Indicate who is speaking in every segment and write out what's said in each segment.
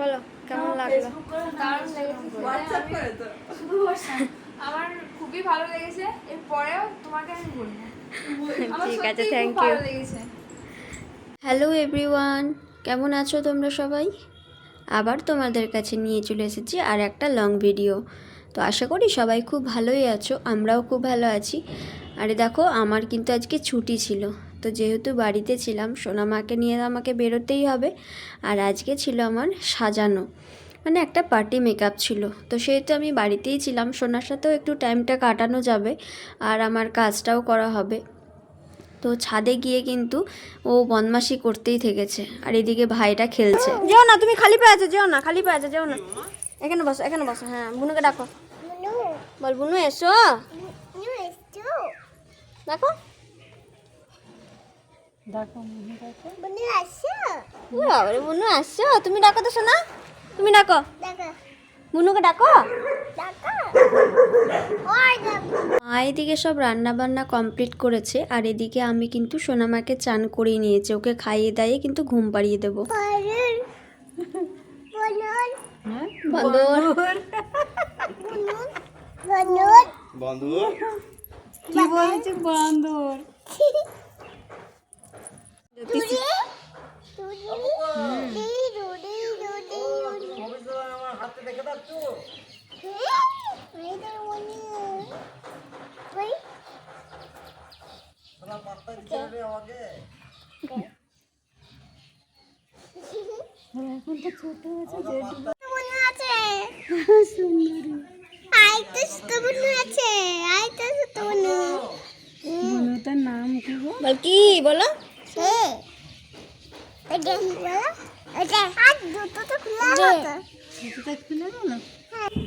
Speaker 1: বলো কেমন লাগল?
Speaker 2: দারুণ লেগেছে।
Speaker 3: হোয়াটসঅ্যাপ করে তো।
Speaker 2: শুধু বসা। আমার খুবই ভালো লেগেছে এরপরেও তোমাকে আমি বলব।
Speaker 1: ঠিক আছে থ্যাংক ইউ হ্যালো এভরিওয়ান কেমন আছো তোমরা সবাই? আবার তোমাদের কাছে নিয়ে চলে এসেছি আর একটা লং ভিডিও তো আশা করি সবাই খুব ভালোই আছো আমরাও খুব ভালো আছি। আরে দেখো আমার কিন্তু আজকে ছুটি ছিল। তো যেহেতু বাড়িতে ছিলাম সোনামাকে নিয়ে আমাকে বেরোতেই হবে। আর আজকে ছিল আমার সাজানো। মানে একটা পার্টি মেকআপ ছিল। তো সেহেতু আমি বাড়িতেই ছিলাম সোনার সাথেও একটু টাইমটা কাটানো যাবে আর আমার কাজটাও করা হবে। তো ছাদে গিয়ে কিন্তু ও বদমাশি করতেই থেকেছে। আর এদিকে ভাইটা খেলছে। যেও না তুমি খালি পায়ে আছো যেও না খালি পায়ে আছো যেও না। এখানে বসো এখানে বসো হ্যাঁ বুনুকে ডাকো। বল বুনু এসো। দেখো। ও বাবারে, বুনু আসছো তুমি ডাকো তো শোনা তুমি ডাকো। বুনুকে ডাকো। মা এদিকে সব রান্না বান্না কমপ্লিট করেছে আর এদিকে আমি কিন্তু সোনামাকে চান করিয়ে নিয়েছি। ওকে খাইয়ে দাইয়ে কিন্তু ঘুম পাড়িয়ে দেবো। বান্দর
Speaker 4: বন্ধু
Speaker 1: কি বলেছে বান্দর
Speaker 4: আমার হাতে দেখে পাচ্ছ পাত্তা দিচ্ছে রে আমাকে
Speaker 1: বল কি বলো।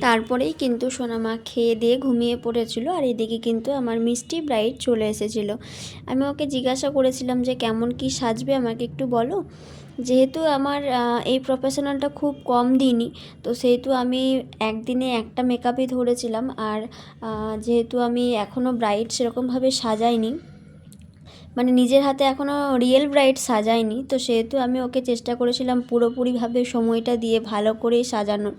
Speaker 1: তারপরেই কিন্তু সোনামা খেয়ে দিয়ে ঘুমিয়ে পড়েছিল আর এদিকে কিন্তু আমার মিষ্টি ব্রাইট চলে এসেছিল। আমি ওকে জিজ্ঞাসা করেছিলাম যে কেমন কি সাজবে আমাকে একটু বলো। যেহেতু আমার এই প্রফেশনালটা খুব কম দিনই তো সেহেতু আমি একদিনে একটা মেকআপই ধরেছিলাম। আর যেহেতু আমি এখনও ব্রাইট সেরকমভাবে সাজাইনি মানে নিজের হাতে এখনও রিয়েল ব্রাইট সাজায়নি। তো সেহেতু আমি ওকে চেষ্টা করেছিলাম পুরোপুরিভাবে সময়টা দিয়ে ভালো করেই সাজানো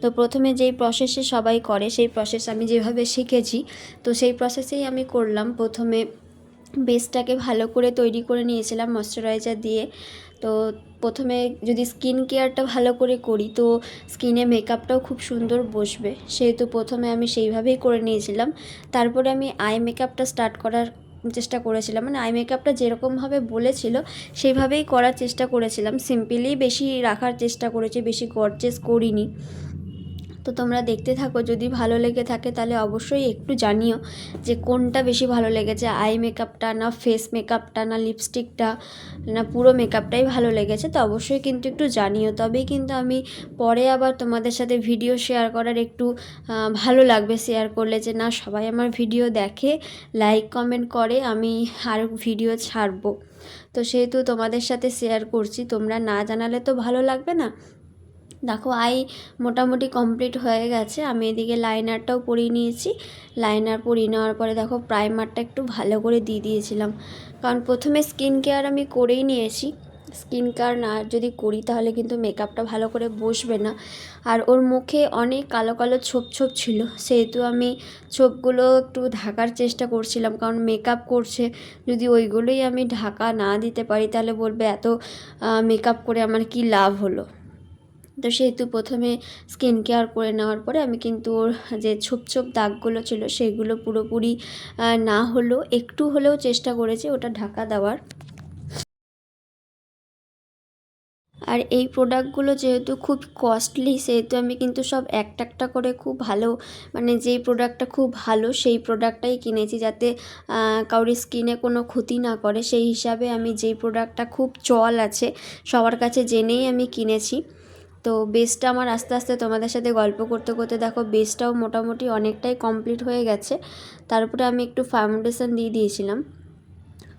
Speaker 1: তো প্রথমে যেই প্রসেসে সবাই করে, সেই প্রসেস আমি যেভাবে শিখেছি, তো সেই প্রসেসেই আমি করলাম। প্রথমে বেসটাকে ভালো করে তৈরি করে নিয়েছিলাম ময়শ্চারাইজার দিয়ে। তো প্রথমে যদি স্কিন কেয়ারটা ভালো করে করি, তো স্কিনে মেকআপটাও খুব সুন্দর বসবে। সেহেতু প্রথমে আমি সেইভাবেই করে নিয়েছিলাম। তারপরে আমি আই মেকআপটা স্টার্ট করার চেষ্টা করেছিলাম। মানে আই মেকআপটা যেরকমভাবে বলেছিল, সেইভাবেই করার চেষ্টা করেছিলাম। সিম্পলি বেশি রাখার চেষ্টা করেছি, বেশি গর্জেস করিনি। তো তোমরা দেখতে থাকো, যদি ভালো লেগে থাকে তাহলে অবশ্যই একটু জানিও যে কোনটা বেশি ভালো লেগেছে। আই মেকআপটা না ফেস মেকআপটা না লিপস্টিকটা না পুরো মেকআপটাই ভালো লেগেছে, তো অবশ্যই কিন্তু একটু জানিও। তবেই কিন্তু আমি পরে আবার তোমাদের সাথে ভিডিও শেয়ার করার একটু ভালো লাগবে শেয়ার করলে যে না, সবাই আমার ভিডিও দেখে, লাইক, কমেন্ট করে, আমি আর ভিডিও ছাড়বো। তো সেহেতু তোমাদের সাথে শেয়ার করছি, তোমরা না জানালে তো ভালো লাগবে না। দেখো, আই মোটামুটি কমপ্লিট হয়ে গেছে। আমি এদিকে লাইনারটাও পরিয়ে নিয়েছি। লাইনার পরিয়ে নেওয়ার পরে দেখো প্রাইমারটা একটু ভালো করে দিয়ে দিয়েছিলাম। কারণ প্রথমে স্কিন কেয়ার আমি করেই নিয়েছি। স্কিন কেয়ার না, যদি করি তাহলে কিন্তু মেকআপটা ভালো করে বসবে না। আর ওর মুখে অনেক কালো কালো ছোপ ছোপ ছিল। সেহেতু আমি ছোপগুলো একটু ঢাকার চেষ্টা করছিলাম। কারণ মেকআপ করছে। যদি ওইগুলোই আমি ঢাকা না দিতে পারি, তাহলে বলবে এত মেকআপ করে আমার কি লাভ হলো? তো সেহেতু প্রথমে স্কিন কেয়ার করে নেওয়ার পরে আমি কিন্তু ওর যে ছোপ ছোপ দাগগুলো ছিল সেগুলো পুরোপুরি না হলেও একটু হলেও চেষ্টা করেছি ওটা ঢাকা দেওয়ার। আর এই প্রোডাক্টগুলো যেহেতু খুব কস্টলি সেহেতু আমি কিন্তু সব একটা একটা করে খুব ভালো মানে যেই প্রোডাক্টটা খুব ভালো সেই প্রোডাক্টটাই কিনেছি যাতে কারোর স্কিনে কোনো ক্ষতি না করে। সেই হিসাবে আমি যেই প্রোডাক্টটা খুব চল আছে সবার কাছে জেনেই আমি কিনেছি। তো বেসটা আমার আস্তে আস্তে তোমাদের সাথে গল্প করতে করতে দেখো বেসটাও মোটামুটি অনেকটাই কমপ্লিট হয়ে গেছে। তারপরে আমি একটু ফাউন্ডেশন দিয়ে দিয়েছিলাম।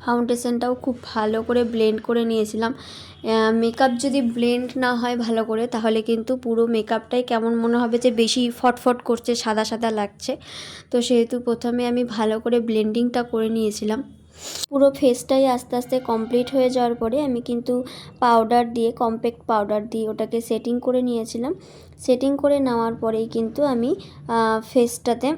Speaker 1: ফাউন্ডেশনটাও খুব ভালো করে ব্লেন্ড করে নিয়েছিলাম। মেকআপ যদি ব্লেন্ড না হয় ভালো করে, তাহলে কিন্তু পুরো মেকআপটাই কেমন মনে হবে যে বেশি ফটফট করছে, সাদা সাদা লাগছে। তো সেহেতু প্রথমে আমি ভালো করে ব্লেন্ডিংটা করে নিয়েছিলাম। পুরো ফেসটাই আস্তে আস্তে কমপ্লিট হয়ে যাওয়ার পরে আমি কিন্তু পাউডার দিয়ে কম্প্যাক্ট পাউডার দিয়ে ওটাকে সেটিং করে নিয়েছিলাম। সেটিং করে নেওয়ার পরেই কিন্তু আমি ফেসটাতে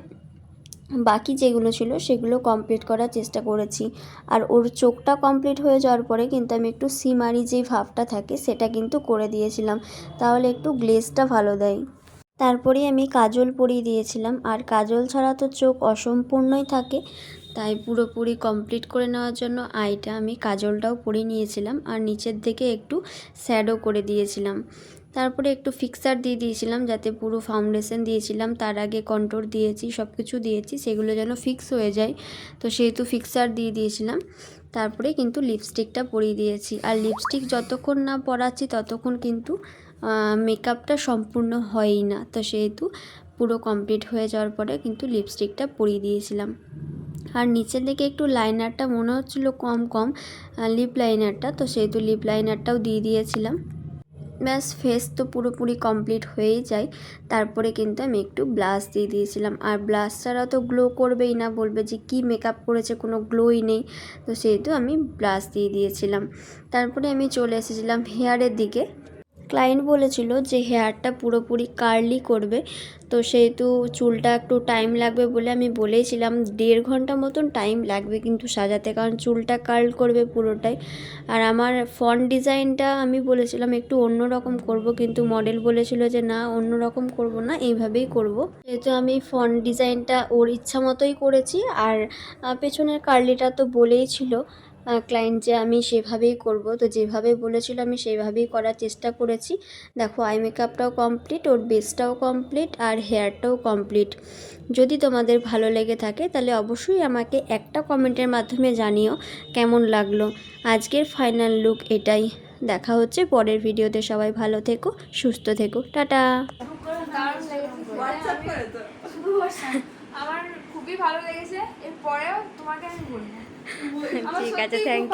Speaker 1: বাকি যেগুলো ছিল সেগুলো কমপ্লিট করার চেষ্টা করেছি। আর ওর চোখটা কমপ্লিট হয়ে যাওয়ার পরে কিন্তু আমি একটু সিমারি যে ভাবটা থাকে সেটা কিন্তু করে দিয়েছিলাম। তাহলে একটু গ্লেজটা ভালো দেয়। তারপরেই আমি কাজল পরিয়ে দিয়েছিলাম। আর কাজল ছাড়া তো চোখ অসম্পূর্ণই থাকে। তাই পুরোপুরি কমপ্লিট করে নেওয়ার জন্য আইটা আমি কাজলটাও পরে নিয়েছিলাম আর নিচের দিকে একটু শ্যাডো করে দিয়েছিলাম। তারপরে একটু ফিক্সার দিয়ে দিয়েছিলাম যাতে পুরো ফাউন্ডেশন দিয়েছিলাম, তার আগে কন্ট্রোল দিয়েছি সব কিছু দিয়েছি, সেগুলো যেন ফিক্স হয়ে যায়। তো সেহেতু ফিক্সার দিয়ে দিয়েছিলাম। তারপরে কিন্তু লিপস্টিকটা পরিয়ে দিয়েছি। আর লিপস্টিক যতক্ষণ না পরাচ্ছি ততক্ষণ কিন্তু মেকআপটা সম্পূর্ণ হয়ই না। তো সেহেতু পুরো কমপ্লিট হয়ে যাওয়ার পরে কিন্তু লিপস্টিকটা পরিয়ে দিয়েছিলাম। আর নিচের দিকে একটু লাইনারটা মনে হচ্ছিল কম কম লিপ লাইনারটা তো সেহেতু লিপ লাইনারটাও দিয়ে দিয়েছিলাম। ব্যাস ফেস তো পুরোপুরি কমপ্লিট হয়েই যায়। তারপরে কিন্তু আমি একটু ব্লাশ দিয়ে দিয়েছিলাম। আর ব্লাশ ছাড়া তো গ্লো করবেই না, বলবে যে কি মেকআপ করেছে, কোনো গ্লোই নেই। তো সেহেতু আমি ব্লাশ দিয়ে দিয়েছিলাম। তারপরে আমি চলে এসেছিলাম হেয়ারের দিকে। ক্লায়েন্ট বলেছিল যে হেয়ারটা পুরোপুরি কার্লি করবে। তো সেহেতু চুলটা একটু টাইম লাগবে বলে আমি বলেইছিলাম দেড় ঘণ্টা মতন টাইম লাগবে কিন্তু সাজাতে, কারণ চুলটা কার্ল করবে পুরোটাই। আর আমার ফন্ট ডিজাইনটা আমি বলেছিলাম একটু অন্য রকম করব, কিন্তু মডেল বলেছিল যে না অন্য রকম করব না, এইভাবেই করব। যেহেতু আমি ফন্ট ডিজাইনটা ওর ইচ্ছা মতোই করেছি, আর পেছনের কার্লিটা তো বলেই ছিল। ক্লায়েন্ট যে আমি সেভাবেই করব। তো যেভাবে বলেছিল আমি সেভাবেই করার চেষ্টা করেছি। দেখো আই মেকআপটাও কমপ্লিট ওর বেসটাও কমপ্লিট আর হেয়ারটাও কমপ্লিট যদি তোমাদের ভালো লেগে থাকে তাহলে অবশ্যই আমাকে একটা কমেন্টের মাধ্যমে জানিও কেমন লাগল। আজকের ফাইনাল লুক এটাই। দেখা হচ্ছে পরের ভিডিওতে সবাই ভালো থেকো সুস্থ থেকো। টাটা!
Speaker 2: আমার খুবই ভালো লেগেছে। এরপরেও তোমাকে আমি বলব। আমার
Speaker 1: ঠিক আছে,
Speaker 2: সত্যিই
Speaker 1: thank